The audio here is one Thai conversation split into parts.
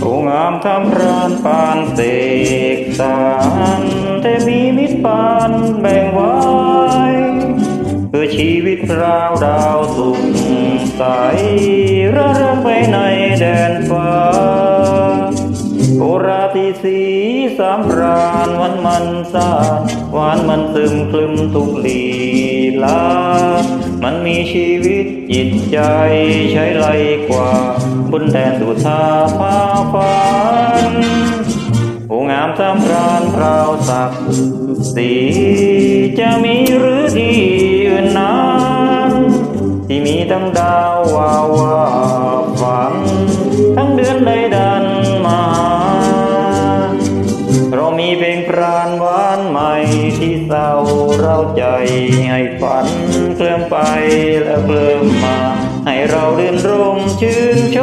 โองามทำรานปานเสกสารแต่มีมิตรปานแบ่งไว้เพื่อชีวิตราวดาวสุขใสระเริงไปในแดนฟ้า โอราตีสีสามรานวันมันสาหวานมันซึมคลึมทุกลีลา มันมีชีวิตจิตใจใช้ไลกว่าบนแดนสุธาพาฝันผู้งามสำราญพราวศักดิ์ศรีจะมีหรือที่อื่นนั้นที่มีทั้งดาววาวา หวานใหม่ที่เศร้าเราใจให้ฝันเคลื่อนไปและเคลื่อนมา ให้เราเรื่นรมชื่นช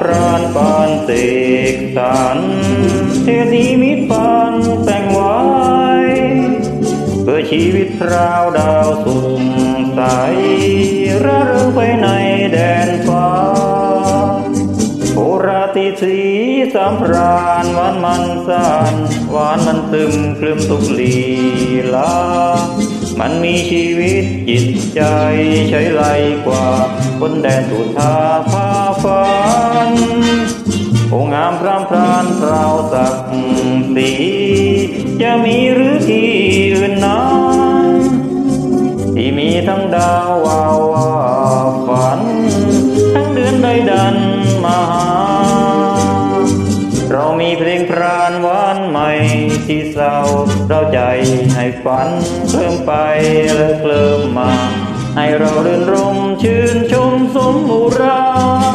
ปราณปานเสกสรรเทนีมิตรปานแต่งไว้เพื่อชีวิตราวดาวสุขใสระเริงไปในแดนฟ้าโอราติสีสามพรานหวานมันสานหวานมันซึมคลึมทุกลีลามันมีชีวิตจิตใจใช้ไลกว่า คนแดนสุธาพา ฝันโองามพรำพรานพราวศักดิ์ศรีจะมีหรือที่อื่นนั้นที่มีทั้งดาววาวาฝัน ทั้งเดือนใดดันมาหา เรามีเพลงพรานหวานใหม่ที่เศร้าเราใจให้ฝันเคลื่อนไปและเคลื่อนมา ให้เราเดินรมชื่นชมสมมุราสมมุรา